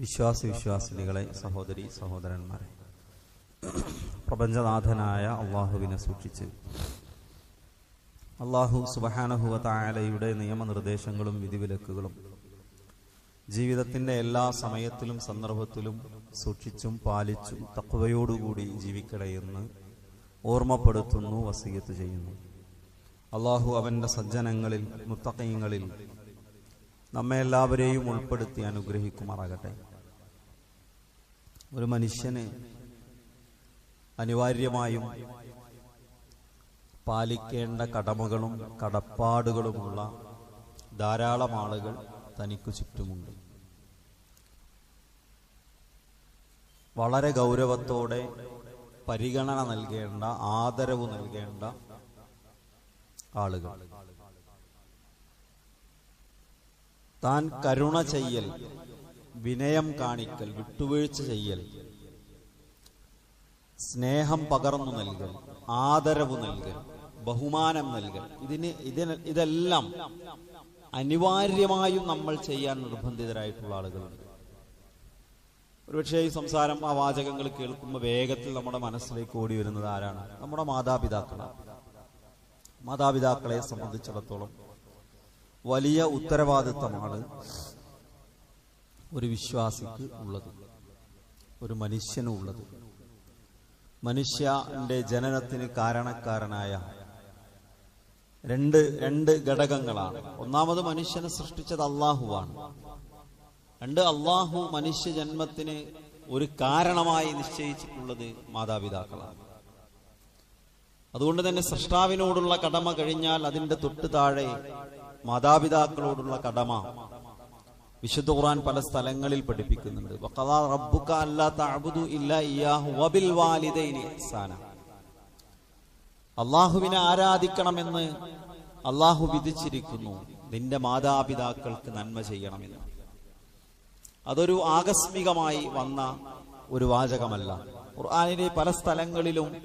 വിശ്വാസി വിശ്വാസിനികളെ സഹോദരി സഹോദരന്മാരെ. പ്രപഞ്ചനാഥനായ അള്ളാഹുവിനെ സൂക്ഷിച്ച് അള്ളാഹു സുബഹാനഹുവ തായാലയുടെ നിയമനിർദ്ദേശങ്ങളും വിധിവിലക്കുകളും ജീവിതത്തിന്റെ എല്ലാ സമയത്തിലും സന്ദർഭത്തിലും സൂക്ഷിച്ചും പാലിച്ചും തക്വയോടുകൂടി ജീവിക്കണമെന്ന് ഓർമ്മപ്പെടുത്തുന്നു വസീയത്ത് ചെയ്യുന്നു. അള്ളാഹു അവന്റെ സജ്ജനങ്ങളിൽ മുത്തക്കയങ്ങളിൽ നമ്മെ എല്ലാവരെയും ഉൾപ്പെടുത്തി അനുഗ്രഹിക്കുമാറാകട്ടെ. ഒരു മനുഷ്യന് അനിവാര്യമായും പാലിക്കേണ്ട കടമകളും കടപ്പാടുകളുമുള്ള ധാരാളം ആളുകൾ തനിക്കു ചുറ്റുമുണ്ട്. വളരെ ഗൗരവത്തോടെ പരിഗണന നൽകേണ്ട ആദരവ് നൽകേണ്ട ആളുകൾ. താൻ കരുണ ചെയ്യൽ വിനയം കാണിക്കൽ വിട്ടുവീഴ്ച ചെയ്യൽ. സ്നേഹം പകർന്നു നൽകൽ ആദരവ് നൽകൽ ബഹുമാനം നൽകൽ. ഇതിന് ഇതിന് ഇതെല്ലാം അനിവാര്യമായും നമ്മൾ ചെയ്യാൻ നിർബന്ധിതരായിട്ടുള്ള ആളുകളുണ്ട് ഒരുപക്ഷെ ഈ സംസാരം ആ വാചകങ്ങൾ കേൾക്കുമ്പോൾ വേഗത്തിൽ നമ്മുടെ മനസ്സിലേക്ക് ഓടി വരുന്നത് ആരാണ്? നമ്മുടെ മാതാപിതാക്കളാണ്. മാതാപിതാക്കളെ സംബന്ധിച്ചിടത്തോളം വലിയ ഉത്തരവാദിത്തമാണ് ഒരു വിശ്വാസിക്ക് ഉള്ളത് ഒരു മനുഷ്യനും ഉള്ളത്. മനുഷ്യന്റെ ജനനത്തിന് കാരണക്കാരനായ രണ്ട് രണ്ട് ഘടകങ്ങളാണ്. ഒന്നാമത് മനുഷ്യനെ സൃഷ്ടിച്ചത് അള്ളാഹുവാണ് രണ്ട് അള്ളാഹു മനുഷ്യ ജന്മത്തിന് ഒരു കാരണമായി നിശ്ചയിച്ചിട്ടുള്ളത് മാതാപിതാക്കളാണ്. അതുകൊണ്ട് തന്നെ സൃഷ്ടാവിനോടുള്ള കടമ കഴിഞ്ഞാൽ അതിന്റെ തൊട്ടു താഴെ മാതാപിതാക്കളോടുള്ള കടമ വിശുദ്ധ ഖുർആൻ പല സ്ഥലങ്ങളിൽ പഠിപ്പിക്കുന്നുണ്ട്. അള്ളാഹുവിനെ ആരാധിക്കണമെന്ന് അള്ളാഹു വിധിച്ചിരിക്കുന്നു. നിന്റെ മാതാപിതാക്കൾക്ക് നന്മ ചെയ്യണമെന്ന്. അതൊരു ആകസ്മികമായി വന്ന ഒരു വാചകമല്ല. ഖുർആാനിലെ പല സ്ഥലങ്ങളിലും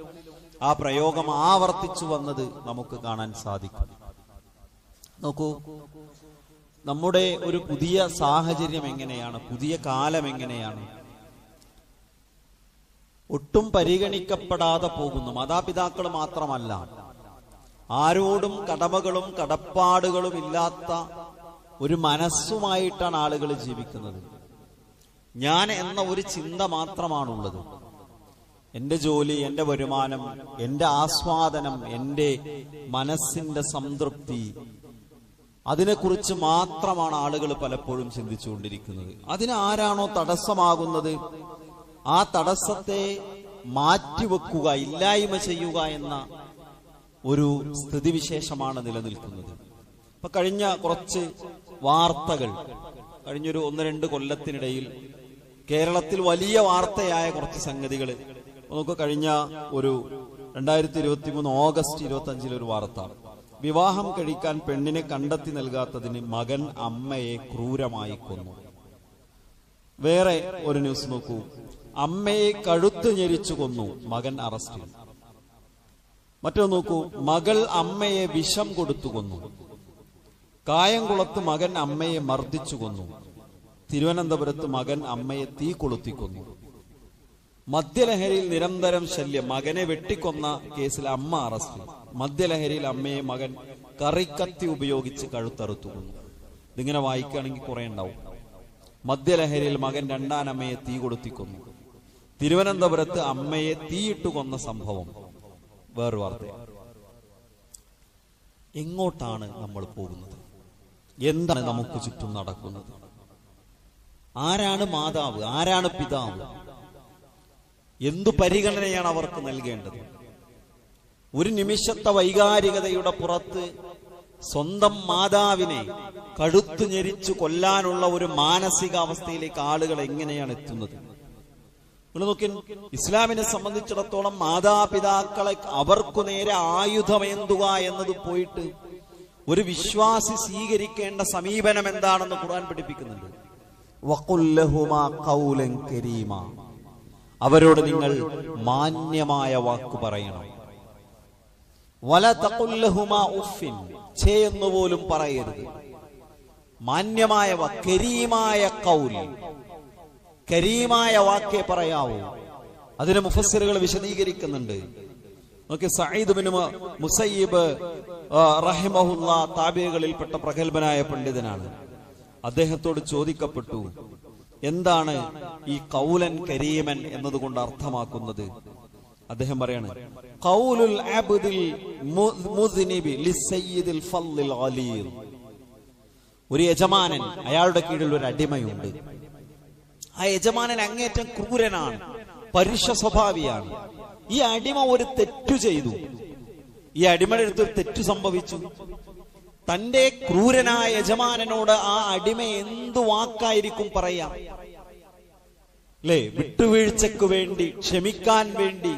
ആ പ്രയോഗം ആവർത്തിച്ചു വന്നത് നമുക്ക് കാണാൻ സാധിക്കും. നോക്കൂ നമ്മുടെ ഒരു പുതിയ സാഹചര്യം എങ്ങനെയാണ്? പുതിയ കാലം എങ്ങനെയാണ്? ഒട്ടും പരിഗണിക്കപ്പെടാതെ പോകുന്നു. മാതാപിതാക്കൾ മാത്രമല്ല. ആരോടും കടമകളും കടപ്പാടുകളും ഇല്ലാത്ത ഒരു മനസ്സുമായിട്ടാണ് ആളുകൾ ജീവിക്കുന്നത്. ഞാൻ എന്ന ഒരു ചിന്ത മാത്രമാണുള്ളത്. എന്റെ ജോലി എന്റെ വരുമാനം എന്റെ ആസ്വാദനം എന്റെ മനസ്സിന്റെ സംതൃപ്തി അതിനെക്കുറിച്ച് മാത്രമാണ് ആളുകൾ പലപ്പോഴും ചിന്തിച്ചുകൊണ്ടിരിക്കുന്നത്. അതിന് ആരാണോ തടസ്സമാകുന്നത്? ആ തടസ്സത്തെ മാറ്റിവെക്കുക ഇല്ലായ്മ ചെയ്യുക എന്ന ഒരു സ്ഥിതിവിശേഷമാണ് നിലനിൽക്കുന്നത്. ഇപ്പൊ കഴിഞ്ഞ കുറച്ച് വാർത്തകൾ കഴിഞ്ഞൊരു ഒന്ന് രണ്ട് കൊല്ലത്തിനിടയിൽ കേരളത്തിൽ വലിയ വാർത്തയായ കുറച്ച് സംഗതികൾ നമുക്ക് കഴിഞ്ഞ ഒരു രണ്ടായിരത്തി ഇരുപത്തി മൂന്ന് ഓഗസ്റ്റ് ഇരുപത്തി അഞ്ചിൽ ഒരു വാർത്ത. വിവാഹം കഴിക്കാൻ പെണ്ണിനെ കണ്ടെത്തി നൽകാത്തതിന് മകൻ അമ്മയെ ക്രൂരമായി കൊന്നു. വേറെ ഒരു ന്യൂസ് നോക്കൂ. അമ്മയെ കഴുത്ത് ഞെരിച്ചു കൊന്നു മകൻ അറസ്റ്റിൽ. മറ്റൊന്ന് നോക്കൂ. മകൾ അമ്മയെ വിഷം കൊടുത്തു കൊന്നു. കായംകുളത്ത് മകൻ അമ്മയെ മർദ്ദിച്ചു കൊന്നു. തിരുവനന്തപുരത്ത് മകൻ അമ്മയെ തീ കൊളുത്തിക്കൊന്നു മദ്യലഹരിയിൽ നിരന്തരം ശല്യം. മകനെ വെട്ടിക്കൊന്ന കേസിൽ അമ്മ അറസ്റ്റിൽ. മദ്യലഹരിയിൽ അമ്മയെ മകൻ കറിക്കത്തി ഉപയോഗിച്ച് കഴുത്തറുത്തു ഇതിങ്ങനെ വായിക്കുകയാണെങ്കിൽ കുറെ ഉണ്ടാവും. മദ്യലഹരിയിൽ മകൻ രണ്ടാനമ്മയെ തീ കൊളുത്തിക്കൊന്നു. തിരുവനന്തപുരത്ത് അമ്മയെ തീയിട്ട് കൊന്ന സംഭവം. വേറൊരു വാർത്ത. എങ്ങോട്ടാണ് നമ്മൾ പോകുന്നത്? എന്താണ് നമുക്ക് ചുറ്റും നടക്കുന്നത്? ആരാണ് മാതാവ്? ആരാണ് പിതാവ്? എന്തു പരിഗണനയാണ് അവർക്ക് നൽകേണ്ടത്? ഒരു നിമിഷത്തെ വൈകാരികതയുടെ പുറത്ത് സ്വന്തം മാതാവിനെ കഴുത്തു ഞെരിച്ചു കൊല്ലാനുള്ള ഒരു മാനസികാവസ്ഥയിലേക്ക് ആളുകൾ എങ്ങനെയാണ് എത്തുന്നത്? നോക്കി ഇസ്ലാമിനെ സംബന്ധിച്ചിടത്തോളം മാതാപിതാക്കളെ അവർക്കു നേരെ ആയുധമേന്തുക എന്നത് പോയിട്ട് ഒരു വിശ്വാസി സ്വീകരിക്കേണ്ട സമീപനം എന്താണെന്ന് ഖുർആൻ പഠിപ്പിക്കുന്നുണ്ട്. അവരോട് നിങ്ങൾ മാന്യമായ വാക്ക് പറയണം. വല തഖുല്ലഹുമാ ഉഫിൻ ഛേ പറയരുത്. മാന്യമായ കരീമായ കൗൽ. കരീമായ വാക്കേ പറയാവൂ. അതിന് മുഫസ്സിറുകൾ വിശദീകരിക്കുന്നുണ്ട്. നോക്കി സയ്യിദ് ബിൻ മുസയ്യിബ് റഹിമഹുല്ല താബികളിൽപ്പെട്ട പ്രഗത്ഭനായ പണ്ഡിതനാണ്. അദ്ദേഹത്തോട് ചോദിക്കപ്പെട്ടു എന്താണ് ഈ കൗലൻ കരീമൻ എന്നതുകൊണ്ട് അർത്ഥമാക്കുന്നത്? അദ്ദേഹം പറയാണ് കൗലുൽ അബ്ദിൽ മുദ്നിബി ലിസ്സയ്യിദിൽ ഫള്ളിൽ അലീർ ഒരു യജമാനൻ അയാളുടെ കീഴിൽ ഒരു അടിമയുണ്ട്. ആ യജമാനൻ അങ്ങേറ്റം ക്രൂരനാണ് പരുഷ സ്വഭാവിയാണ്. ഈ അടിമ ഒരു തെറ്റു ചെയ്തു. ഈ അടിമയുടെ അടുത്ത് ഒരു തെറ്റു സംഭവിച്ചു. തന്റെ ക്രൂരനായ യജമാനനോട് ആ അടിമ എന്തു വാക്കായിരിക്കും പറയാം? അല്ലേ വിട്ടുവീഴ്ചക്ക് വേണ്ടി ക്ഷമിക്കാൻ വേണ്ടി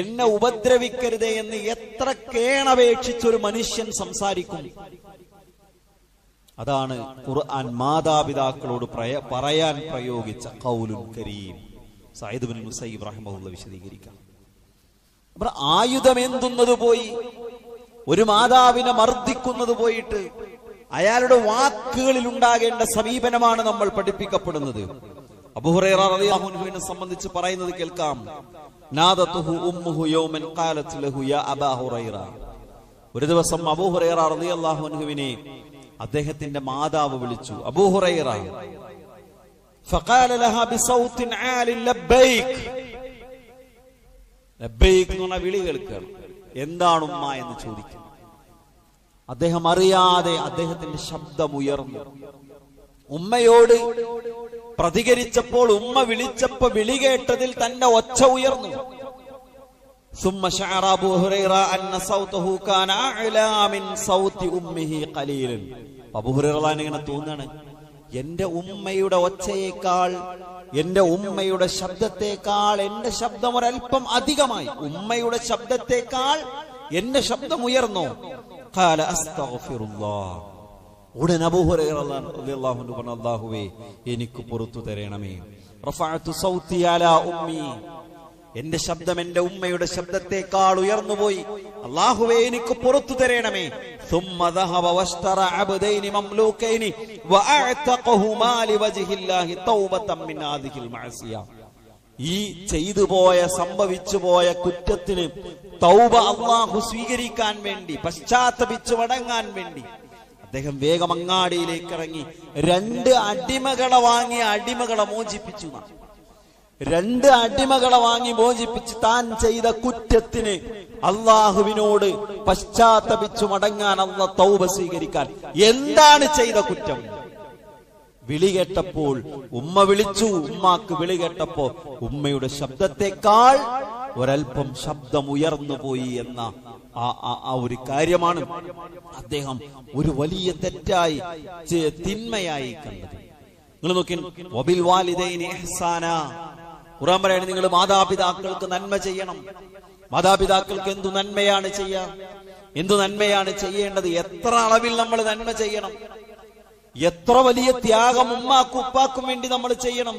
എന്നെ ഉപദ്രവിക്കരുത് എന്ന് എത്ര കേണപേക്ഷിച്ചൊരു മനുഷ്യൻ സംസാരിക്കും. അതാണ് ഖുർആൻ മാതാപിതാക്കളോട് പറയാൻ പ്രയോഗിച്ച കൗലുൻ കരീം. സായിദ് ബിൻ മുസൈബ് ഇബ്രാഹിമുള്ള വിശദീകരിക്കാം. അപ്പോൾ ആയുധം എന്തുന്നത് പോയി ഒരു മാതാവിനെ മർദ്ദിക്കുന്നത് പോയിട്ട് അയാളുടെ വാക്കുകളിൽ ഉണ്ടാകേണ്ട സമീപനമാണ് നമ്മൾ പഠിപ്പിക്കപ്പെടുന്നത്. സംബന്ധിച്ച് പറയുന്നത് കേൾക്കാം. ഒരു ദിവസം അബൂഹുറൈറിയാഹുവിനെ അദ്ദേഹത്തിന്റെ മാതാവ് വിളിച്ചു. അബൂഹുറൈറ വിളി കേൾക്കുകയാണ് എന്താണ് ഉമ്മ എന്ന് ചോദിക്കും. അദ്ദേഹം അറിയാതെ അദ്ദേഹത്തിന്റെ ശബ്ദം ഉയർന്നു. ഉമ്മയോട് പ്രതികരിച്ചപ്പോൾ ഉമ്മ വിളിച്ചപ്പോ വിളി കേട്ടതിൽ തന്റെ ഒച്ച ഉയർന്നു. തോന്നാണ്. എന്റെ ഉമ്മയുടെ ഒച്ചയേക്കാൾ എന്റെ ഉമ്മയുടെ ശബ്ദത്തെക്കാൾ എന്റെ ശബ്ദം ഒരല്പം അധികമായി. ഉമ്മയുടെ ശബ്ദത്തെക്കാൾ എന്റെ ശബ്ദം ഉയർന്നു? അസ്തഗ്ഫിറുല്ലാഹ്. ഉടൻ അബൂഹുറാഹു എനിക്ക് പുറത്തു തരണമേ. എന്റെ ശബ്ദം എന്റെ ഉമ്മയുടെ ശബ്ദത്തെക്കാൾ ഉയർന്നുപോയി അള്ളാഹുവെ എനിക്ക് പുറത്തു തരണമേ. ഈ ചെയ്തു പോയ സംഭവിച്ചു പോയ കുറ്റത്തിന് തൗബ അള്ളാഹു സ്വീകരിക്കാൻ വേണ്ടി പശ്ചാത്തപിച്ചു വടങ്ങാൻ വേണ്ടി അദ്ദേഹം വേഗം അങ്ങാടിയിലേക്ക് ഇറങ്ങി രണ്ട് അടിമകളെ വാങ്ങി അടിമകളെ മോചിപ്പിച്ചു രണ്ട് അടിമകളെ വാങ്ങി മോചിപ്പിച്ച് താൻ ചെയ്ത കുറ്റത്തിന് അള്ളാഹുവിനോട് പശ്ചാത്തപിച്ചു മടങ്ങാൻ അള്ള തൗബ സ്വീകരിക്കാൻ എന്താണ് ചെയ്ത കുറ്റം? വിളി കേട്ടപ്പോൾ ഉമ്മ വിളിച്ചു. ഉമ്മാക്ക് വിളി കേട്ടപ്പോ ഉമ്മയുടെ ശബ്ദത്തെക്കാൾ ഒരൽപ്പം ശബ്ദം ഉയർന്നു പോയി എന്ന. ആ ഒരു കാര്യമാണ് അദ്ദേഹം ഒരു വലിയ തെറ്റായി തിന്മയായി കണ്ടത്. നിങ്ങൾ നോക്കി വബിൽ വാലിദൈനി ഇഹ്സാന. ഖുർആൻ പറയാണ് നിങ്ങൾ മാതാപിതാക്കൾക്ക് നന്മ ചെയ്യണം. മാതാപിതാക്കൾക്ക് എന്തു നന്മയാണ് ചെയ്യാ? എന്തു നന്മയാണ് ചെയ്യേണ്ടത്? എത്ര അളവിൽ നമ്മൾ നന്മ ചെയ്യണം? എത്ര വലിയ ത്യാഗം ഉമ്മാക്കും ഉപ്പാക്കും വേണ്ടി നമ്മൾ ചെയ്യണം?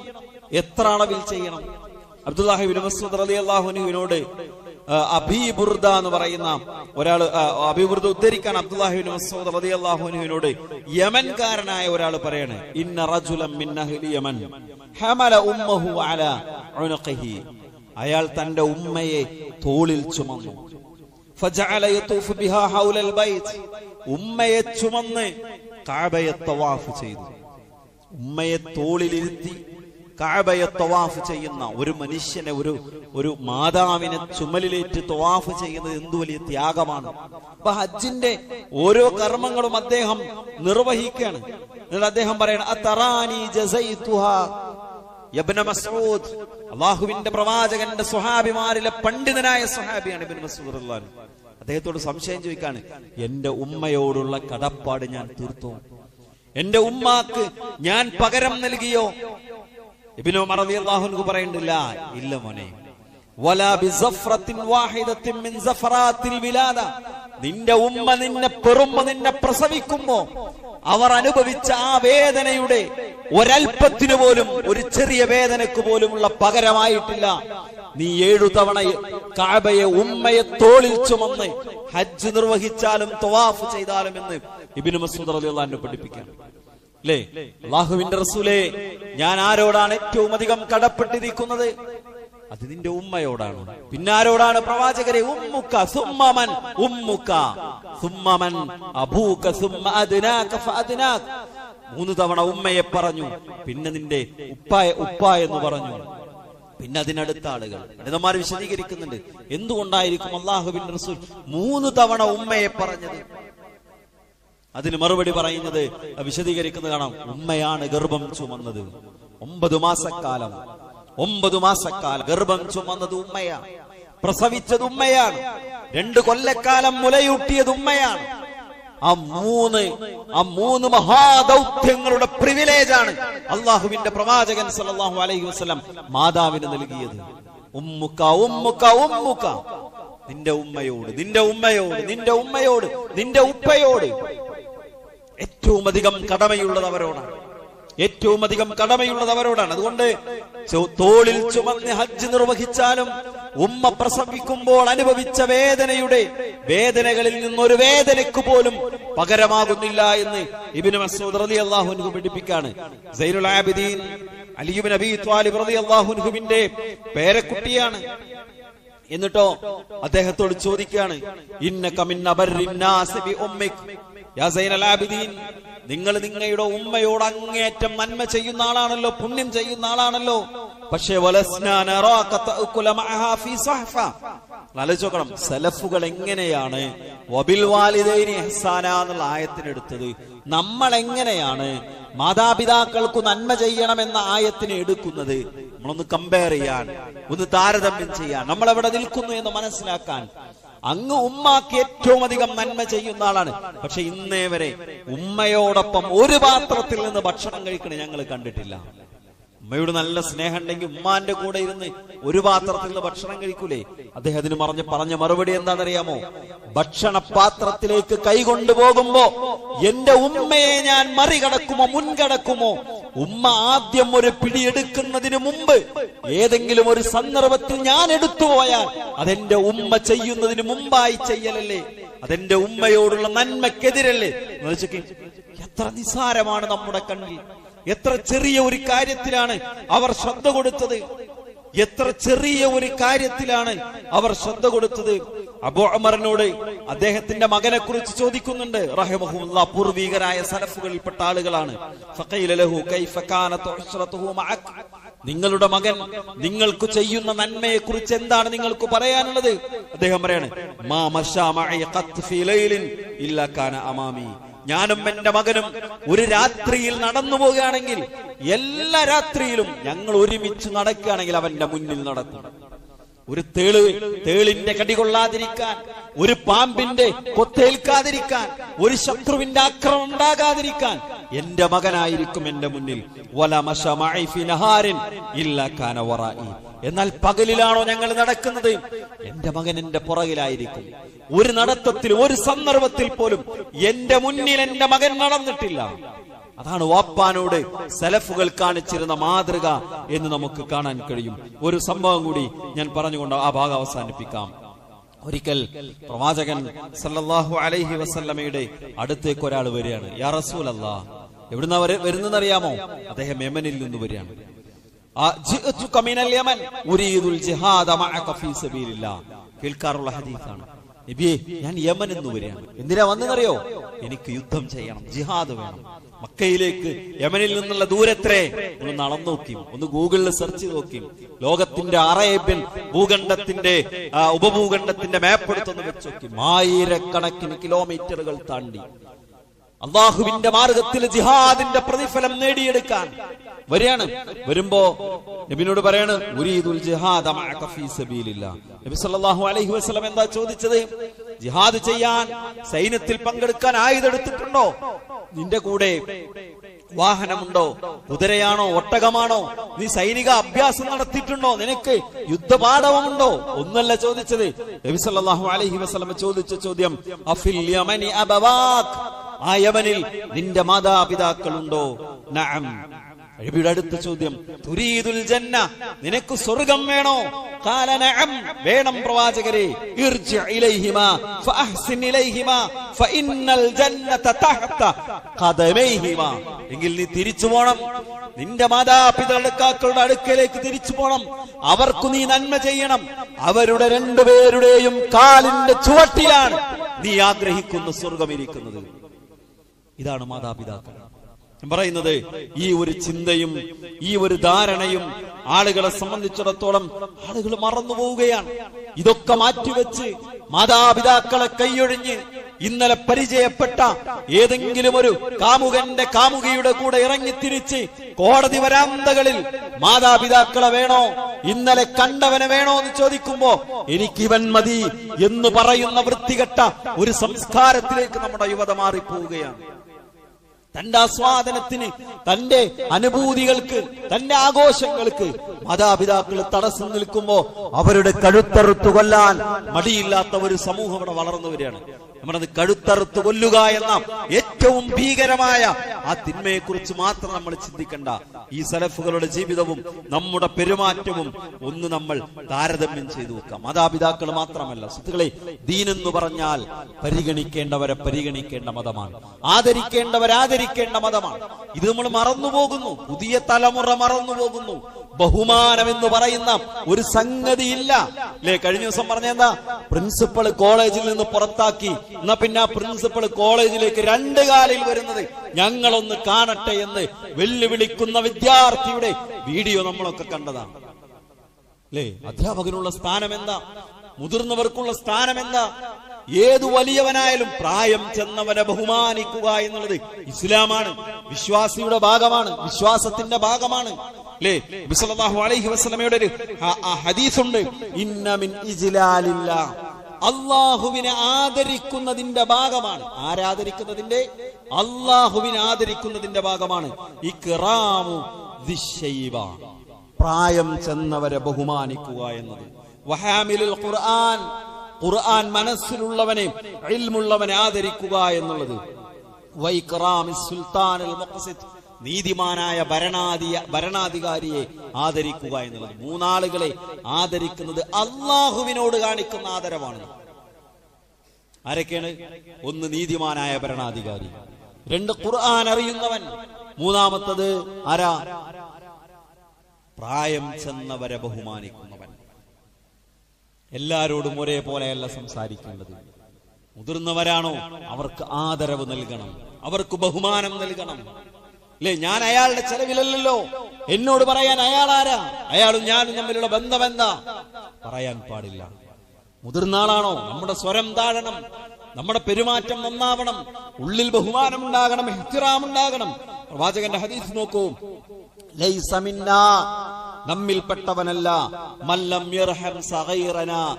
എത്ര അളവിൽ ചെയ്യണം? അബ്ദുല്ലാഹിബിൻ മസൂദ് അലി അള്ളാഹുനുവിനോട് അബീബുർദ എന്ന് പറയുന്ന ഒരാൾ അബീബുർദ ഉദ്ധരിക്കാൻ അബ്ദുല്ലാഹിബിൻ മസൂദ് റളിയല്ലാഹു അൻഹുവിനോട് യമൻകാരനായ ഒരാൾ പറയാണ് ഇന്ന റജുലം യമൻ ഹമല ഉമ്മഹു അല ഉനഖിഹി. അയാൾ തന്റെ ഉമ്മയെ തോളിൽ ചുമന്നു. ഫജഅല യതൂഫ് ബിഹാ ഹൗലൽ ബൈത്ത് ഉമ്മയെ ചുമന്ന് കഅബയെ തവാഫ് ചെയ്തു. ഉമ്മയെ തോളിലിരുത്തി കഅബയെ തവാഫ് ചെയ്യുന്ന ഒരു മനുഷ്യനെ ഒരു ഒരു മാതാവിനെ ചുമലിലേറ്റ് തവാഫ് ചെയ്യുന്നത് എന്തു വലിയ ത്യാഗമാണ്. അപ്പൊ ഹജ്ജിന്റെ ഓരോ കർമ്മങ്ങളും അദ്ദേഹം നിർവഹിക്കുകയാണ്. എന്നിട്ട് അദ്ദേഹം പറയണം "അത്തറാനി ജസൈതുഹാ യബ്ന മസ്ഊദ് അള്ളാഹുവിന്റെ പ്രവാചകന്റെ സ്വഹാബിമാരിലെ പണ്ഡിതനായ സ്വഹാബിയാണ് ഇബിൻ അൻഹു. അദ്ദേഹത്തോട് സംശയം ചോദിക്കാണ് എന്റെ ഉമ്മയോടുള്ള കടപ്പാട് ഞാൻ തീർത്തു? എന്റെ ഉമ്മാക്ക് ഞാൻ പകരം നൽകിയോ? ഇല്ല നിന്റെ ഉമ്മ നിന്നെ പെറുമ്മ നിന്നെ പ്രസവിക്കുമ്പോ അവർ അനുഭവിച്ച ആ വേദനയുടെ ഒരൽപ്പത്തിനു പോലും ഒരു ചെറിയ വേദനക്ക് പോലുമുള്ള പകരമായിട്ടില്ല. നീ ഏഴു തവണ കാബയെ ഉമ്മയെ തോളിൽ ചുമന്ന് ഹജ്ജ് നിർവഹിച്ചാലും തവാഫ് ചെയ്താലും എന്ന് ഇബിന് മസൂദ് റളിയല്ലാഹു അൻഹു പഠിപ്പിക്കാൻ. അല്ലേ അള്ളാഹുവിന്റെ റസൂലേ ഞാൻ ആരോടാണ് ഏറ്റവും അധികം കടപ്പെട്ടിരിക്കുന്നത്? അത് നിന്റെ ഉമ്മയോടാണ്. പിന്നെ ആരോടാണ് പ്രവാചകരെ? ഉമ്മുക്ക സുമ്മമൻ ഉമ്മുക്ക. സുമ്മമൻ അബൂക്ക സുമ്മ അദ്നാക ഫഅദ്നാക. മൂന്ന് തവണ ഉമ്മയെ പറഞ്ഞു പിന്നെ നിന്റെ ഉപ്പായ ഉപ്പ എന്ന് പറഞ്ഞു. പിന്നെ അതിനടുത്ത ആളുകൾ. പണ്ഡിതന്മാർ വിശദീകരിക്കുന്നുണ്ട്. എന്തുകൊണ്ടായിരിക്കും അള്ളാഹുബിൻ റസൂൽ മൂന്ന് തവണ ഉമ്മയെ പറഞ്ഞത്? അതിന് മറുപടി പറയുന്നത് വിശദീകരിക്കുന്നത് കാണാം. ഉമ്മയാണ് ഗർഭം ചുമന്നത്. ഒമ്പത് മാസക്കാലം. ഒമ്പത് മാസക്കാലം ഗർഭം ചുമന്നത് ഉമ്മയാണ്. പ്രസവിച്ചത് ഉമ്മയാണ്. രണ്ട് കൊല്ലക്കാലം മുലയൂട്ടിയത് ഉമ്മയാണ്. ആ മൂന്ന് ആ മൂന്ന് മഹാദൗത്യങ്ങളുടെ പ്രിവിലേജ് ആണ് അള്ളാഹുവിന്റെ പ്രവാചകൻ സല്ലല്ലാഹു അലൈഹി വസ്ലം മാതാവിന് നൽകിയത്. ഉമ്മുക്ക ഉമ്മുക്ക ഉമ്മുക്ക. നിന്റെ ഉമ്മയോട് നിന്റെ ഉമ്മയോട് നിന്റെ ഉമ്മയോട് നിന്റെ ഉപ്പയോട്. ഏറ്റവും അധികം കടമയുള്ളത് അവരോടാണ്. ഏറ്റവും അധികം കടമയുള്ളത് അവരോടാണ്. അതുകൊണ്ട് തോളിൽ ചുമന്ന് ഹജ്ജ് നിർവഹിച്ചാലും ഉമ്മ പ്രസവിക്കുമ്പോൾ അനുഭവിച്ച വേദനയുടെ വേദനകളിൽ നിന്നൊരു വേദനയ്ക്ക് പോലും പകരമാകുന്നില്ല എന്ന് ഇബിന് മസൂദ് റലി അള്ളാഹുനു പഠിപ്പിക്കാണ്. സൈനുൽ ആബിദീൻ അലിയുബിൻ അബി ത്വാലിബ് റലി അള്ളാഹുനുഹുബിന്റെ പേരക്കുട്ടിയാണ്. എന്നിട്ടോ അദ്ദേഹത്തോട് ചോദിക്കുകയാണ് ഇന്ന കമിന്ന നിങ്ങൾ നിങ്ങളുടെ ഉമ്മയോട് അങ്ങേറ്റം നന്മ ചെയ്യുന്ന ആളാണല്ലോ പുണ്യം ചെയ്യുന്ന ആളാണല്ലോ. പക്ഷേ ആലോചിക്കണം സലഫുകൾ എങ്ങനെയാണ്? വബിൽ വാലിദൈനി എന്നുള്ള ആയത്തിനെടുത്തത്. നമ്മൾ എങ്ങനെയാണ് മാതാപിതാക്കൾക്ക് നന്മ ചെയ്യണമെന്ന ആയത്തിനെ എടുക്കുന്നത്? നമ്മളൊന്ന് കമ്പയർ ചെയ്യാൻ ഒന്ന് താരതമ്യം ചെയ്യാൻ. നമ്മൾ എവിടെ നിൽക്കുന്നു എന്ന് മനസ്സിലാക്കാൻ. അങ്ങ് ഉമ്മാക്ക് ഏറ്റവും അധികം നന്മ ചെയ്യുന്ന ആളാണ്. പക്ഷെ ഇന്നേ വരെ ഉമ്മയോടൊപ്പം ഒരു പാത്രത്തിൽ നിന്ന് ഭക്ഷണം കഴിക്കണേ ഞങ്ങൾ കണ്ടിട്ടില്ല. ഉമ്മയോട് നല്ല സ്നേഹം ഉണ്ടെങ്കിൽ ഉമ്മാന്റെ കൂടെ ഇരുന്ന് ഒരു പാത്രത്തിൽ ഭക്ഷണം കഴിക്കൂലേ? അദ്ദേഹത്തിന് പറഞ്ഞ പറഞ്ഞ മറുപടി എന്താണെന്നറിയാമോ? ഭക്ഷണ പാത്രത്തിലേക്ക് കൈകൊണ്ടു പോകുമ്പോ എന്റെ ഉമ്മയെ ഞാൻ മറികടക്കുമോ മുൻകടക്കുമോ? ഉമ്മ ആദ്യം ഒരു പിടിയെടുക്കുന്നതിന് മുമ്പ് ഏതെങ്കിലും ഒരു സന്ദർഭത്തിൽ ഞാൻ എടുത്തു പോയാൽ അതെന്റെ ഉമ്മ ചെയ്യുന്നതിന് മുമ്പായി ചെയ്യലല്ലേ? അതെന്റെ ഉമ്മയോടുള്ള നന്മക്കെതിരല്ലേ എത്ര നിസാരമാണ് നമ്മുടെ കണ്ണിൽ. എത്ര ചെറിയ ഒരു കാര്യത്തിലാണ് അവർ ശ്രദ്ധ കൊടുത്തത്? എത്ര ചെറിയ ഒരു കാര്യത്തിലാണ് അവർ ശ്രദ്ധ കൊടുത്തത്? അബു അമറിനോട് അദ്ദേഹത്തിന്റെ മകനെ കുറിച്ച് ചോദിക്കുന്നുണ്ട്. പൂർവീകരായ സലഫുകളിൽപ്പെട്ട ആളുകളാണ്. നിങ്ങളുടെ മകൻ നിങ്ങൾക്ക് ചെയ്യുന്ന നന്മയെ കുറിച്ച് എന്താണ് നിങ്ങൾക്ക് പറയാനുള്ളത്? അദ്ദേഹം പറയാണ് മാ കാന അമാമി. ഞാനും എന്റെ മകനും ഒരു രാത്രിയിൽ നടന്നു പോവുകയാണെങ്കിൽ എല്ലാ രാത്രിയിലും ഞങ്ങൾ ഒരുമിച്ച് നടക്കുകയാണെങ്കിൽ അവന്റെ മുന്നിൽ നടക്കും. ഒരു തേൾ തേളിന്റെ കടി കൊള്ളാതിരിക്കാൻ ഒരു പാമ്പിന്റെ കൊത്തേൽക്കാതിരിക്കാൻ ഒരു ശത്രുവിന്റെ ആക്രമം ഉണ്ടാകാതിരിക്കാൻ എന്റെ മകനായിരിക്കും എന്റെ മുന്നിൽ. എന്നാൽ പകലിലാണോ ഞങ്ങൾ നടക്കുന്നത്? എന്റെ മകൻ എന്റെ പുറകിലായിരിക്കും. ഒരു നടത്തത്തിൽ ഒരു സന്ദർഭത്തിൽ പോലും എന്റെ മുന്നിൽ എന്റെ മകൻ നടന്നിട്ടില്ല. അതാണ് വാപ്പാനോട് സലഫുകൾ കാണിച്ചിരുന്ന മാതൃക എന്ന് നമുക്ക് കാണാൻ കഴിയും. ഒരു സംഭവം കൂടി ഞാൻ പറഞ്ഞുകൊണ്ട് ആ ഭാഗം അവസാനിപ്പിക്കാം. ഒരിക്കൽ പ്രവാചകൻ സല്ലല്ലാഹു അലൈഹി വസല്ലമയുടെ അടുത്തേക്ക് ഒരാൾ വരികയാണ്. യാ റസൂൽ അല്ലാ എവിടുന്ന വരുന്നറിയാമോ അദ്ദേഹം യമനിൽ നിന്ന് വരികയാണ്. കേൾക്കാറുള്ള ഹദീസാണ്. നബിയെ ഞാൻ യമൻ എന്ന് വരികയാണ്. എന്തിനാ വന്നതറിയോ എനിക്ക് യുദ്ധം ചെയ്യണം ജിഹാദ് വേണം. മക്കയിലേക്ക് യമനിൽ നിന്നുള്ള ദൂരത്രേ? ഒന്ന് നടന്നു നോക്കി ഒന്ന് ഗൂഗിളിൽ സെർച്ച് നോക്കി. ലോകത്തിന്റെ അറേബ്യൻ ഭൂഖണ്ഡത്തിന്റെ ഉപഭൂഖണ്ഡത്തിന്റെ മാപ്പ് എടുത്തൊന്ന് വെച്ച് നോക്കി. ആയിരക്കണക്കിന് കിലോമീറ്ററുകൾ താണ്ടി. അള്ളാഹുവിന്റെ മാർഗത്തിൽ ജിഹാദിന്റെ പ്രതിഫലം നേടിയെടുക്കാൻ വരികയാണ്. വരുമ്പോ നബിനോട് പറയാണ് നബി സല്ലല്ലാഹു അലൈഹി വസല്ലം എന്താ ചോദിച്ചത്? ജിഹാദ് ചെയ്യാൻ സൈന്യത്തിൽ പങ്കെടുക്കാൻ ആയുധെടുത്തിട്ടുണ്ടോ നിന്റെ കൂടെ വാഹനമുണ്ടോ? കുതിരയാണോ? ഒട്ടകമാണോ? നീ സൈനിക അഭ്യാസം നടത്തിയിട്ടുണ്ടോ? നിനക്ക് യുദ്ധപാഠവുമുണ്ടോ? ഒന്നല്ല ചോദിച്ചത്. സല്ലല്ലാഹു അലൈഹി വസല്ലം ചോദിച്ച ചോദ്യം അഫിൽ യമനി അബവാക്? ആ യമനിൽ നിന്റെ മാതാപിതാക്കളുണ്ടോ? നഅം. നബിയുടെ അടുത്ത ചോദ്യം. തുരീദുൽ ജന്ന നിനക്ക് സ്വർഗം വേണോ? കാലനഅം വേണം പ്രവാചകരെ. ഇർജി ഇലൈഹിമ ഫഅഹ്സിൻ ഇലൈഹിമ ഫഇന്നൽ ജന്നത തഹത ഖദമൈഹിമ എങ്കിൽ നീ തിരിച്ചു പോണം. നിന്റെ മാതാപിതാക്കളുടെ അടുക്കലേക്ക് തിരിച്ചു പോണം. അവർക്ക് നീ നന്മ ചെയ്യണം. അവരുടെ രണ്ടുപേരുടെയും കാലിന്റെ ചുവട്ടിലാണ് നീ ആഗ്രഹിക്കുന്ന സ്വർഗമിരിക്കുന്നത് ഇതാണ് മാതാപിതാക്കൾ. പറയുന്നത് ഈ ഒരു ചിന്തയും ഈ ഒരു ധാരണയും ആളുകളെ സംബന്ധിച്ചിടത്തോളം ആളുകൾ മറന്നു പോവുകയാണ്. ഇതൊക്കെ മാറ്റിവെച്ച് മാതാപിതാക്കളെ കൈയൊഴിഞ്ഞ് ഇന്നലെ പരിചയപ്പെട്ട ഏതെങ്കിലും ഒരു കാമുകന്റെ കാമുകിയുടെ കൂടെ ഇറങ്ങി തിരിച്ച് കോടതി വരാന്തകളിൽ മാതാപിതാക്കളെ വേണോ ഇന്നലെ കണ്ടവനെ വേണോ എന്ന് ചോദിക്കുമ്പോ എനിക്ക് ഇവൻ മതി എന്ന് പറയുന്ന വൃത്തികെട്ട ഒരു സംസ്കാരത്തിലേക്ക് നമ്മുടെ യുവത മാറിപ്പോവുകയാണ്. തന്റെ ആസ്വാദനത്തിന് തന്റെ അനുഭൂതികൾക്ക് തന്റെ ആഘോഷങ്ങൾക്ക് മാതാപിതാക്കൾ തടസ്സം നിൽക്കുമ്പോ അവരുടെ കഴുത്തറുത്തു കൊല്ലാൻ മടിയില്ലാത്ത ഒരു സമൂഹം ഇവിടെ വളർന്നു വരികയാണ്. നമ്മളത് കഴുത്തറുത്ത് കൊല്ലുക എന്ന ഏറ്റവും ഭീകരമായ ആ തിന്മയെ കുറിച്ച് മാത്രം നമ്മൾ ചിന്തിക്കണ്ട. ഈ സലഫുകളുടെ ജീവിതവും നമ്മുടെ പെരുമാറ്റവും ഒന്ന് നമ്മൾ താരതമ്യം ചെയ്തു വെക്കാം. മാതാപിതാക്കൾ മാത്രമല്ല സുഹൃത്തുക്കളെ ദീനെന്ന് പറഞ്ഞാൽ പരിഗണിക്കേണ്ടവരെ പരിഗണിക്കേണ്ട മതമാണ്. ആദരിക്കേണ്ടവരാദരിക്കേണ്ട മതമാണ്. ഇത് നമ്മൾ മറന്നുപോകുന്നു. പുതിയ തലമുറ മറന്നുപോകുന്നു. ബഹുമാനം എന്ന് പറയുന്ന ഒരു സംഗതി ഇല്ല അല്ലേ കഴിഞ്ഞ ദിവസം പറഞ്ഞെന്താ? പ്രിൻസിപ്പൾ കോളേജിൽ നിന്ന് പുറത്താക്കി. എന്നാ പിന്നെ ആ പ്രിൻസിപ്പൾ കോളേജിലേക്ക് രണ്ട് കാലിൽ വരുന്നത് ഞങ്ങളൊന്ന് കാണട്ടെ എന്ന് വെല്ലുവിളിക്കുന്ന വിദ്യാർത്ഥിയുടെ വീഡിയോ നമ്മളൊക്കെ കണ്ടതാണ്. അല്ലേ അധ്യാപകനുള്ള സ്ഥാനം എന്താ മുതിർന്നവർക്കുള്ള സ്ഥാനം എന്താ ഏതു വലിയവനായാലും പ്രായം ചെന്നവനെ ബഹുമാനിക്കുക എന്നുള്ളത് ഇസ്ലാമാണ്. വിശ്വാസിയുടെ ഭാഗമാണ്. വിശ്വാസത്തിന്റെ ഭാഗമാണ്. അല്ലേ? നബി സല്ലല്ലാഹു അലൈഹി വസല്ലമയുടെ ഒരു ഹദീസുണ്ട്. ഇന്ന മിൻ ഇജ്ലാലില്ല. അള്ളാഹുവിനെ ആദരിക്കുന്നതിന്റെ ഭാഗമാണ്. ആരാധരിക്കുന്നതിന്റെ? അള്ളാഹുവിനെ ആദരിക്കുന്നതിന്റെ ഭാഗമാണ്. ഇക്റാമു ദിശൈവ പ്രായം ചെന്നവരെ ബഹുമാനിക്കുക എന്നത്. വഹാമിലുൽ ഖുർആൻ ഖുർആൻ മനസ്സിലുള്ളവനെ ഇൽമുള്ളവനെ ആദരിക്കുക എന്നുള്ളത്. നീതിമാനായ ഭരണാധിയ ഭരണാധികാരിയെ ആദരിക്കുക എന്നുള്ളത്. മൂന്നാളുകളെ ആദരിക്കുന്നത് അള്ളാഹുവിനോട് കാണിക്കുന്ന ആദരവാണ്. ആരൊക്കെയാണ്? ഒന്ന് നീതിമാനായ ഭരണാധികാരി. രണ്ട് ഖുർആൻ അറിയുന്നവൻ. മൂന്നാമത്തത് ആരാ? പ്രായം ചെന്നവരെ ബഹുമാനിക്കുന്നവൻ എല്ലാരോടും ഒരേപോലെയല്ല സംസാരിക്കേണ്ടത്. മുതിർന്നവരാണോ? അവർക്ക് ആദരവ് നൽകണം. അവർക്ക് ബഹുമാനം നൽകണം. അല്ലേ ഞാൻ അയാളുടെ ചെലവിലല്ലല്ലോ. എന്നോട് പറയാൻ അയാൾ ആരാ അയാളും ഞാനും തമ്മിലുള്ള ബന്ധമെന്താ? പറയാൻ പാടില്ല. മുതിർന്ന ആളാണോ നമ്മുടെ സ്വരം താഴണം. നമ്മുടെ പെരുമാറ്റം നന്നാവണം. ഉള്ളിൽ ബഹുമാനം ഉണ്ടാകണം ഇഹ്തിറാം ഉണ്ടാകണം പ്രവാചകന്റെ ഹദീസ് നോക്കൂ. നമ്മിൽപ്പെട്ടവനല്ല. മല്ലം യർഹം സഗൈറന.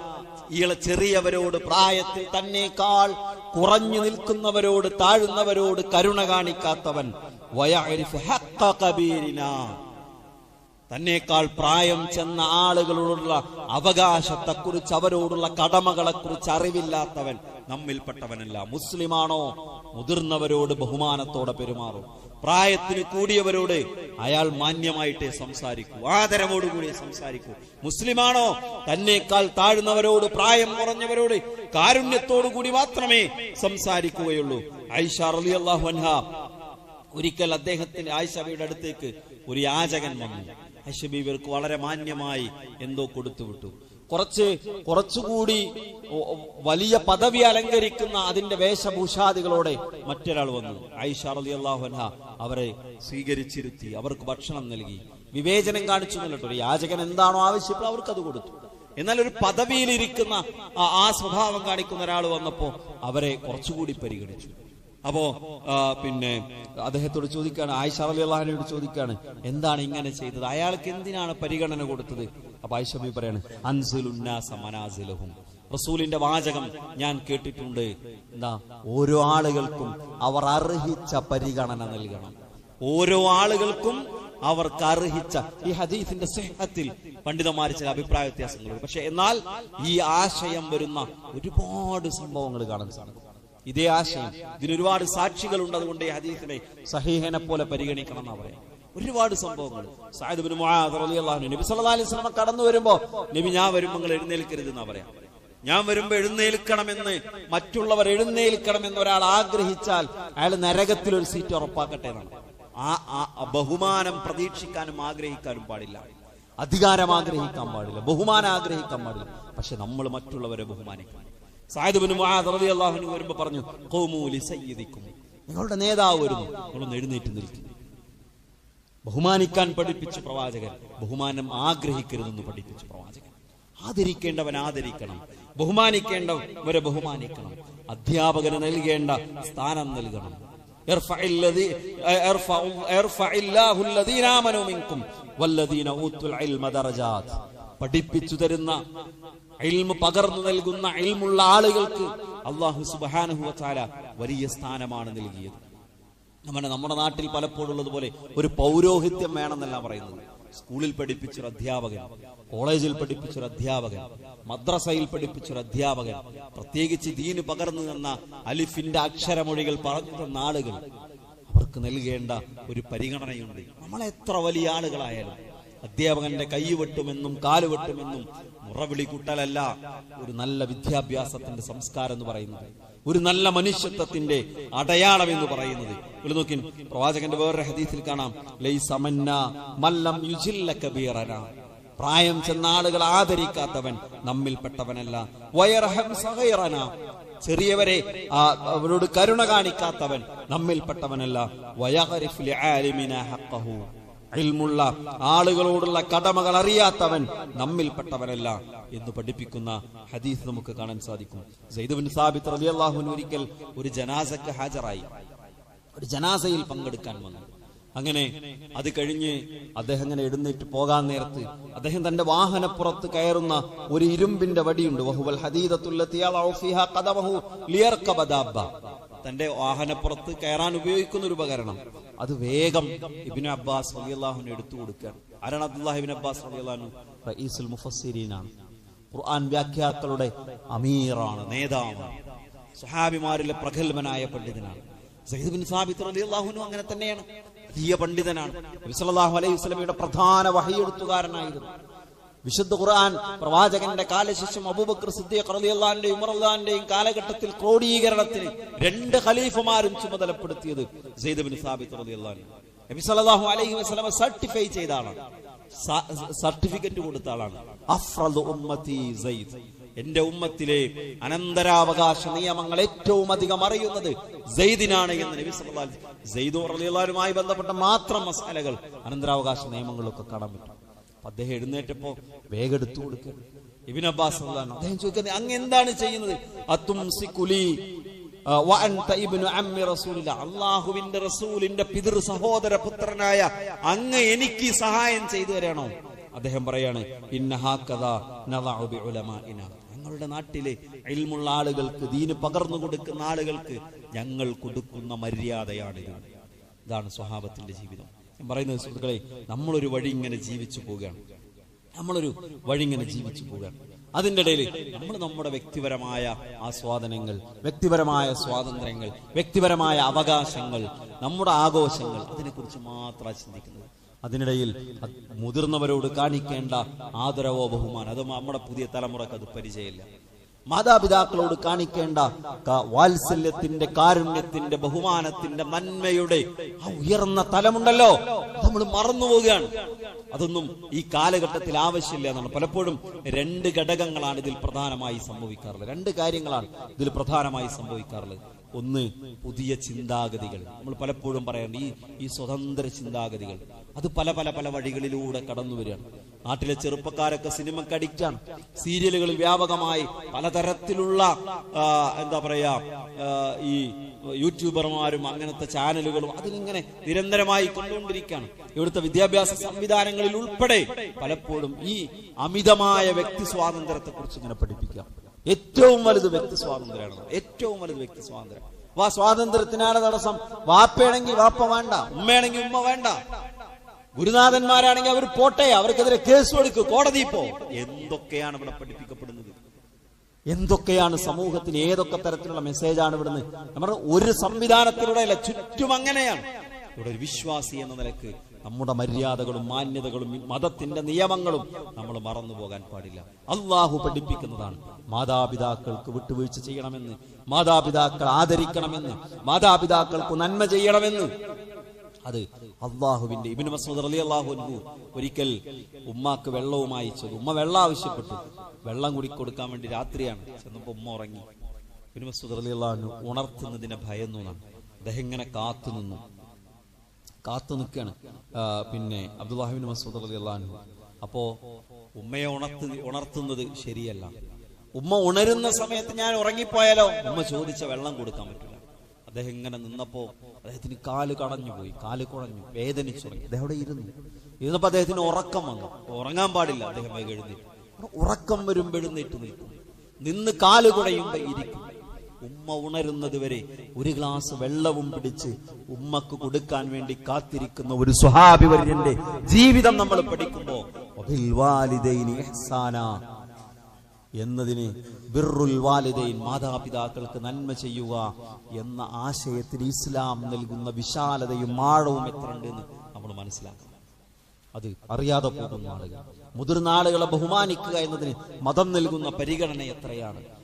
ഇയാളെ ചെറിയവരോട് പ്രായത്തിൽ തന്നെക്കാൾ കുറഞ്ഞു നിൽക്കുന്നവരോട് താഴുന്നവരോട് കരുണ കാണിക്കാത്തവൻ. തന്നേക്കാൾ പ്രായം ചെന്ന ആളുകളോടുള്ള അവകാശത്തെക്കുറിച്ച് അവരോടുള്ള കടമകളെക്കുറിച്ച് അറിവില്ലാത്തവൻ നമ്മിൽപ്പെട്ടവനല്ല. മുസ്ലിമാണോ? മുതിർന്നവരോട് ബഹുമാനത്തോടെ പെരുമാറും. പ്രായത്തിന് കൂടിയവരോട് അയാൾ മാന്യമായിട്ടേ സംസാരിക്കൂ ആദരവോടുകൂടി സംസാരിക്കൂ. മുസ്ലിമാണോ? തന്നെക്കാൾ താഴ്ന്നവരോട് പ്രായം കുറഞ്ഞവരോട് കാരുണ്യത്തോടു കൂടി മാത്രമേ സംസാരിക്കുകയുള്ളൂ. ഐഷ റളിയല്ലാഹു അൻഹ ഒരിക്കൽ അദ്ദേഹത്തിന്റെ ആയിഷബിയുടെ അടുത്തേക്ക് ഒരു യാചകൻ വന്നു. ഐഷബി ഇവർക്ക് വളരെ മാന്യമായി എന്തോ കൊടുത്തുവിട്ടു. കുറച്ച് കുറച്ചുകൂടി വലിയ പദവി അലങ്കരിക്കുന്ന അതിന്റെ വേഷഭൂഷാദികളോടെ മറ്റൊരാൾ വന്നു. ആയിഷ അവരെ സ്വീകരിച്ചിരുത്തി അവർക്ക് ഭക്ഷണം നൽകി. വിവേചനം കാണിച്ചു എന്നിട്ട് യാചകൻ എന്താണോ ആവശ്യപ്പോൾ അവർക്ക് അത് കൊടുത്തു. എന്നാൽ ഒരു പദവിയിലിരിക്കുന്ന ആ സ്വഭാവം കാണിക്കുന്ന ഒരാൾ വന്നപ്പോ അവരെ കുറച്ചുകൂടി പരിഗണിച്ചു. അപ്പോ പിന്നെ അദ്ദേഹത്തോട് ചോദിക്കാണ് ആയിഷ അലി അള്ളഹാനോട് ചോദിക്കാണ് എന്താണ് ഇങ്ങനെ ചെയ്തത്? അയാൾക്ക് എന്തിനാണ് പരിഗണന കൊടുത്തത്? അപ്പൊ ആയിഷബി പറയാണ് അൻസുലുന്നാസ മനാസിലഹും. റസൂലിന്റെ വാചകം ഞാൻ കേട്ടിട്ടുണ്ട്. എന്താ? ഓരോ ആളുകൾക്കും അവർ അർഹിച്ച പരിഗണന നൽകണം. ഓരോ ആളുകൾക്കും അവർക്ക് അർഹിച്ച ഈ ഹദീഫിന്റെ സ്നേഹത്തിൽ പണ്ഡിതന്മാർ ചില അഭിപ്രായ വ്യത്യാസങ്ങളുണ്ട്. പക്ഷെ എന്നാൽ ഈ ആശയം വരുന്ന ഒരുപാട് സംഭവങ്ങൾ കാണാൻ സാധിക്കും. ഇതേ ആശയം. ഇതിനൊരുപാട് സാക്ഷികൾ സാക്ഷികളുണ്ട് അതുകൊണ്ട് ഈ ഹദീസിനെ സഹീഹനെ പോലെ പരിഗണിക്കണം എന്നാ പറയാം ഒരുപാട് സംഭവങ്ങൾ. മുആദ് നബി സല്ലല്ലാഹു അലൈഹി കടന്നു വരുമ്പോ നബി ഞാൻ വരുമ്പോൾ നിങ്ങൾ എഴുന്നേൽക്കരുത് എന്നാ പറയാം. ഞാൻ വരുമ്പോ എഴുന്നേൽക്കണമെന്ന് മറ്റുള്ളവർ എഴുന്നേൽക്കണമെന്ന് ഒരാൾ ആഗ്രഹിച്ചാൽ അയാൾ നരകത്തിൽ ഒരു സീറ്റ് ഉറപ്പാക്കട്ടെ എന്നാണ്. ആ ബഹുമാനം പ്രതീക്ഷിക്കാനും ആഗ്രഹിക്കാനും പാടില്ല. അധികാരം ആഗ്രഹിക്കാൻ പാടില്ല. ബഹുമാനം ആഗ്രഹിക്കാൻ പാടില്ല. പക്ഷെ നമ്മൾ മറ്റുള്ളവരെ ബഹുമാനിക്കണം. വരുമ്പോ പറഞ്ഞു നിങ്ങളുടെ നേതാവ് വരുന്നു. നിങ്ങളൊന്ന് എഴുന്നേറ്റ് നിൽക്കുന്നു ബഹുമാനിക്കാൻ പഠിപ്പിച്ചു പ്രവാചകൻ ബഹുമാനം ആഗ്രഹിക്കരുതെന്ന് പഠിപ്പിച്ചു പ്രവാചകൻ. ആദരിക്കേണ്ടവൻ ആദരിക്കണം. ബഹുമാനിക്കേണ്ടവരെ ബഹുമാനിക്കണം. അധ്യാപകന് നൽകേണ്ട സ്ഥാനം നൽകണം. പഠിപ്പിച്ചു തരുന്ന ഇൽമ് പകർന്നു നൽകുന്ന ഇൽമുള്ള ആളുകൾക്ക് അള്ളാഹു സുബ്ഹാനഹു വതആല വലിയ സ്ഥാനമാണ് നൽകിയത്. നമ്മുടെ നമ്മുടെ നാട്ടിൽ പലപ്പോഴുള്ളതുപോലെ ഒരു പൗരോഹിത്യം വേണമെന്നല്ല പറയുന്നത്. സ്കൂളിൽ പഠിപ്പിച്ചൊരു അധ്യാപകൻ കോളേജിൽ പഠിപ്പിച്ചൊരു അധ്യാപകൻ മദ്രസയിൽ പഠിപ്പിച്ചൊരു അധ്യാപകൻ പ്രത്യേകിച്ച് ദീന് പകർന്നു തന്ന അലിഫിന്റെ അക്ഷരമൊഴികൾ പറഞ്ഞു തന്ന ആളുകൾ അവർക്ക് നൽകേണ്ട ഒരു പരിഗണനയുണ്ട്. നമ്മൾ എത്ര വലിയ ആളുകളായാലും അധ്യാപകന്റെ കൈ വെട്ടുമെന്നും കാൽ വെട്ടുമെന്നും മുറവിളി കുട്ടലല്ല ഒരു നല്ല വിദ്യാഭ്യാസത്തിന്റെ സംസ്കാരം എന്ന് പറയുന്നത്. ഒരു നല്ല മനുഷ്യത്വത്തിന്റെ അടയാളം എന്ന് പറയുന്നത്. ഇവിടെ നോക്കി പ്രവാചകന്റെ വേറൊരു ഹദീസിൽ കാണാം. മല്ലം യുജില്ല കബീറന. പ്രായം ചെന്ന ആളുകൾ ആദരിക്കാത്തവൻ നമ്മിൽപ്പെട്ടവനല്ല. വയർഹം സഹൈറന. ചെറിയവരെ അവരോട് കരുണ കാണിക്കാത്തവൻ നമ്മിൽപ്പെട്ടവനല്ല. വയഹരിഫ് ലിആലിമിന ഹഖഹു. ഇൽമുള്ള ആളുകളോടുള്ള കടമകൾ അറിയാത്തവൻ നമ്മിൽപ്പെട്ടവനല്ല എന്ന് പഠിപ്പിക്കുന്ന ഹദീസ് നമുക്ക് കാണാൻ സാധിക്കും. സൈദുബിൻ സാബിത്ത് റബി അൻഹു ഒരിക്കൽ ഒരു ജനാസക്ക് ഹാജരായി. ഒരു ജനാസയിൽ പങ്കെടുക്കാൻ വന്നു. അങ്ങനെ അത് കഴിഞ്ഞ് അദ്ദേഹം ഇങ്ങനെ എഴുന്നേറ്റ് പോകാൻ നേരത്ത് അദ്ദേഹം തന്റെ വാഹനപ്പുറത്ത് കയറുന്ന ഒരു ഇരുമ്പിന്റെ വടിയുണ്ട്. തന്റെ വാഹനപ്പുറത്ത് കയറാൻ ഉപയോഗിക്കുന്ന ഒരു ഉപകരണം. അത് വേഗം ഇബിന് അബ്ബാസ് റളിയല്ലാഹുവിന് എടുത്തു കൊടുക്കുകയാണ്. ആരാണ് അബ്ദുല്ലാഹിബിൻ അബ്ബാസ് റളിയല്ലാഹു റഈസുൽ മുഫസ്സിരീനാണ്. ഖുർആൻ വ്യാഖ്യാക്കളുടെ അമീറാണ് നേതാവാണ്. സുഹാബിമാരിലെ പ്രഗത്ഭനായ പണ്ഡിതനാണ്. സയ്യിദ് അങ്ങനെ തന്നെയാണ്. പണ്ഡിതനാണ്. നബി സല്ലല്ലാഹു അലൈഹി വസല്ലമയുടെ പ്രധാന വഹിയെഴുത്തുകാരനായിരുന്നു വിശുദ്ധ ഖുർആൻ പ്രവാചകന്റെ കാലശേഷം അബൂബക്കർ സിദ്ദീഖ് റളിയല്ലാഹുവിന്റെയും ഉമർ കാലഘട്ടത്തിൽ ക്രോഡീകരണത്തിന് രണ്ട് ഖലീഫമാരും ചുമതലപ്പെടുത്തിയത് നബി സല്ലല്ലാഹു അലൈഹി വസല്ലം സർട്ടിഫൈ ചെയ്ത ആളാണ് സർട്ടിഫിക്കറ്റ് കൊടുത്ത ആളാണ്. ഉമ്മത്തി എന്റെ ഉമ്മത്തിലെ അനന്തരാവകാശ നിയമങ്ങൾ ഏറ്റവും അധികം അറിയുന്നത് സെയ്ദിനാണ് എന്ന് നബി സല്ലല്ലാഹു ബന്ധപ്പെട്ട മാത്രം മസാലകൾ അനന്തരാവകാശ നിയമങ്ങളൊക്കെ കാണാൻ പറ്റും. അദ്ദേഹം എഴുന്നേറ്റപ്പോ വേഗം എടുത്തു കൊടുക്കുക ഇബിൻ അബ്ബാസ് അദ്ദേഹം ചോദിക്കുന്നത് അങ്ങ് എന്താണ് ചെയ്യുന്നത്. അള്ളാഹുവിന്റെ റസൂലിന്റെ പിതൃ സഹോദര പുത്രനായ അങ്ങ് എനിക്ക് സഹായം ചെയ്തു തരണോ? അദ്ദേഹം പറയാണ്. ഞങ്ങളുടെ നാട്ടിലെ ഇൽമുള്ള ആളുകൾക്ക് ദീന് പകർന്നു കൊടുക്കുന്ന ആളുകൾക്ക് ഞങ്ങൾ കൊടുക്കുന്ന മര്യാദയാണിത്. ഇതാണ് സ്വഹാബത്തിന്റെ ജീവിതം. ഞാൻ പറയുന്നത് സുഹൃത്തുക്കളെ നമ്മളൊരു വഴി ഇങ്ങനെ ജീവിച്ചു പോവുകയാണ്. നമ്മളൊരു വഴി ഇങ്ങനെ ജീവിച്ചു പോവുകയാണ്. അതിന്റെ ഇടയിൽ നമ്മൾ നമ്മുടെ വ്യക്തിപരമായ ആസ്വാദനങ്ങൾ വ്യക്തിപരമായ സ്വാതന്ത്ര്യങ്ങൾ വ്യക്തിപരമായ അവകാശങ്ങൾ നമ്മുടെ ആഘോഷങ്ങൾ അതിനെക്കുറിച്ച് മാത്രമാണ് ചിന്തിക്കുന്നത്. അതിനിടയിൽ അത് മുതിർന്നവരോട് കാണിക്കേണ്ട ആദരവോ ബഹുമാനം അത് നമ്മുടെ പുതിയ തലമുറയ്ക്ക് അത് പരിചയമില്ല. മാതാപിതാക്കളോട് കാണിക്കേണ്ട വാത്സല്യത്തിന്റെ കാരുണ്യത്തിന്റെ ബഹുമാനത്തിന്റെ നന്മയുടെ ആ ഉയർന്ന തലമുണ്ടല്ലോ. നമ്മൾ മറന്നു പോവുകയാണ് അതൊന്നും ഈ കാലഘട്ടത്തിൽ ആവശ്യമില്ല എന്നാണ്. പലപ്പോഴും രണ്ട് ഘടകങ്ങളാണ് ഇതിൽ പ്രധാനമായി സംഭവിക്കാറുള്ളത്. രണ്ട് കാര്യങ്ങളാണ് ഇതിൽ പ്രധാനമായി സംഭവിക്കാറുള്ളത്. ഒന്ന് പുതിയ ചിന്താഗതികൾ. നമ്മൾ പലപ്പോഴും പറയാറുണ്ട് ഈ ഈ സ്വതന്ത്ര ചിന്താഗതികൾ. അത് പല പല പല വഴികളിലൂടെ കടന്നു വരികയാണ്. നാട്ടിലെ ചെറുപ്പക്കാരൊക്കെ സിനിമക്ക് അഡിക്റ്റാണ് സീരിയലുകളിൽ വ്യാപകമായി പലതരത്തിലുള്ള എന്താ പറയാ ഈ യൂട്യൂബർമാരും അങ്ങനത്തെ ചാനലുകളും അതിലിങ്ങനെ നിരന്തരമായി കൊണ്ടുകൊണ്ടിരിക്കുകയാണ്. ഇവിടുത്തെ വിദ്യാഭ്യാസ സംവിധാനങ്ങളിൽ ഉൾപ്പെടെ പലപ്പോഴും ഈ അമിതമായ വ്യക്തി സ്വാതന്ത്ര്യത്തെ കുറിച്ച് ഇങ്ങനെ പഠിപ്പിക്കുക. ഏറ്റവും വലുത് വ്യക്തി സ്വാതന്ത്ര്യമാണ്. ഏറ്റവും വലുത് വ്യക്തി സ്വാതന്ത്ര്യം. വാ സ്വാതന്ത്ര്യത്തിനാണ് തടസ്സം. വാപ്പയാണെങ്കിൽ വാപ്പ വേണ്ട ഉമ്മയാണെങ്കിൽ ഉമ്മ വേണ്ട. ഗുരുനാഥന്മാരാണെങ്കിൽ അവർ പോട്ടെ അവർക്കെതിരെ കേസ് കൊടുക്കും കോടതി പോ. എന്തൊക്കെയാണ് ഇവിടെ പഠിപ്പിക്കപ്പെടുന്നത്? എന്തൊക്കെയാണ് സമൂഹത്തിന് ഏതൊക്കെ തരത്തിലുള്ള മെസ്സേജാണ് ഇവിടുന്ന്? നമ്മുടെ ഒരു സംവിധാനത്തിലൂടെ അല്ല ചുറ്റും അങ്ങനെയാണ്. ഇവിടെ ഒരു വിശ്വാസി എന്ന നിലയ്ക്ക് നമ്മുടെ മര്യാദകളും മാന്യതകളും മതത്തിന്റെ നിയമങ്ങളും നമ്മൾ മറന്നു പോകാൻ പാടില്ല. അള്ളാഹു പഠിപ്പിക്കുന്നതാണ്. മാതാപിതാക്കൾക്ക് വിട്ടുവീഴ്ച ചെയ്യണമെന്ന് മാതാപിതാക്കൾ ആദരിക്കണമെന്ന് മാതാപിതാക്കൾക്ക് നന്മ ചെയ്യണമെന്ന്. അത് അള്ളാഹുവിന്റെ ഇബിന് മസൂദ് അലി അള്ളാഹു ഒരിക്കൽ ഉമ്മാക്ക് വെള്ളവും അയച്ചത്. ഉമ്മ വെള്ളം ആവശ്യപ്പെട്ടു. വെള്ളം കുടി കൊടുക്കാൻ വേണ്ടി രാത്രിയാണ്. ചെന്നപ്പോ ഉമ്മ ഉറങ്ങി. ഇബിന് മസൂദ് അലി അള്ളാഹു ഉണർത്തുന്നതിനെ ഭയന്നു ഇങ്ങനെ കാത്തു നിന്നു. കാത്തു നിൽക്കുകയാണ്. പിന്നെ അബ്ദുല്ലാഹിബിൻ മസൂദ് അലി അള്ളാഹു അപ്പോ ഉമ്മയെ ഉണർത്ത് ഉണർത്തുന്നത് ശരിയല്ല. ഉമ്മ ഉണരുന്ന സമയത്ത് ഞാൻ ഉറങ്ങിപ്പോയാലോ? ഉമ്മ ചോദിച്ച വെള്ളം കൊടുക്കാൻ പറ്റില്ല. അദ്ദേഹം ഇങ്ങനെ നിന്നപ്പോ അദ്ദേഹത്തിന് കാൽ കടഞ്ഞു പോയി. കാൽ കുഴഞ്ഞു വേദനിച്ചു അദ്ദേഹം അവിടെ ഇരുന്നു. ഇരുന്നപ്പോ അദ്ദേഹത്തിന് ഉറക്കം വന്നു. ഉറങ്ങാൻ പാടില്ല. അദ്ദേഹം വേഗം എഴുന്നേറ്റ്. ഉറക്കം വരുമ്പോഴും നീട്ടു നിൽക്കും. നിന്ന് കാൽ കുടയുമ്പോ ഇരിക്കും. ഉമ്മ ഉണരുന്നത് വരെ ഒരു ഗ്ലാസ് വെള്ളവും പിടിച്ച് ഉമ്മക്ക് കൊടുക്കാൻ വേണ്ടി കാത്തിരിക്കുന്ന ഒരു സ്വഹാബി ജീവിതം നമ്മൾ പഠിക്കുമ്പോ എന്നതിന് ബിറുൽ വാലിദൈൻ മാതാപിതാക്കൾക്ക് നന്മ ചെയ്യുക എന്ന ആശയത്തിൽ ഇസ്ലാം നൽകുന്ന വിശാലതയും ആഴവും എത്ര ഉണ്ടെന്ന് നമ്മൾ മനസ്സിലാക്കണം. അത് അറിയാതെ പോകുന്ന ആളുകൾ. മുതിർന്ന ആളുകളെ ബഹുമാനിക്കുക എന്നതിന് മതം നൽകുന്ന പരിഗണന എത്രയാണ്?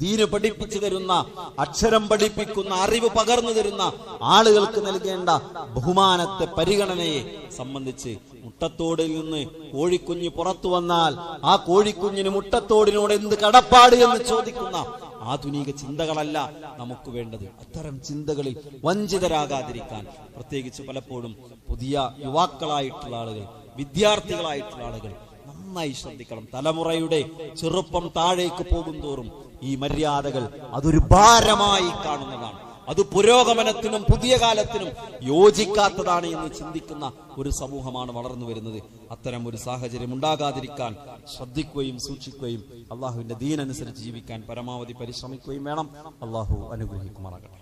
ദീന് പഠിപ്പിച്ചു തരുന്ന അക്ഷരം പഠിപ്പിക്കുന്ന അറിവ് പകർന്നു തരുന്ന ആളുകൾക്ക് നൽകേണ്ട ബഹുമാനത്തെ പരിഗണനയെ സംബന്ധിച്ച് മുട്ടത്തോടിൽ നിന്ന് കോഴിക്കുഞ്ഞ് പുറത്തു വന്നാൽ ആ കോഴിക്കുഞ്ഞിന് മുട്ടത്തോടിനോട് എന്ത് കടപ്പാട് എന്ന് ചോദിക്കുന്ന ആധുനിക ചിന്തകളല്ല നമുക്ക് വേണ്ടത്. അത്തരം ചിന്തകളിൽ വഞ്ചിതരാകാതിരിക്കാൻ പ്രത്യേകിച്ച് പലപ്പോഴും പുതിയ യുവാക്കളായിട്ടുള്ള ആളുകൾ വിദ്യാർത്ഥികളായിട്ടുള്ള ആളുകൾ നന്നായി ശ്രദ്ധിക്കണം. തലമുറയുടെ ചെറുപ്പം താഴേക്ക് പോകും തോറും ഈ മര്യാദകൾ അതൊരു ഭാരമായി കാണുന്നതാണ്. അത് പുരോഗമനത്തിനും പുതിയ കാലത്തിനും യോജിക്കാത്തതാണ് എന്ന് ചിന്തിക്കുന്ന ഒരു സമൂഹമാണ് വളർന്നു വരുന്നത്. അത്തരം ഒരു സാഹചര്യം ഉണ്ടാകാതിരിക്കാൻ ശ്രദ്ധിക്കുകയും സൂക്ഷിക്കുകയും അള്ളാഹുവിന്റെ ദീനനുസരിച്ച് ജീവിക്കാൻ പരമാവധി പരിശ്രമിക്കുകയും വേണം. അള്ളാഹു അനുഗ്രഹിക്കുമാറാകട്ടെ.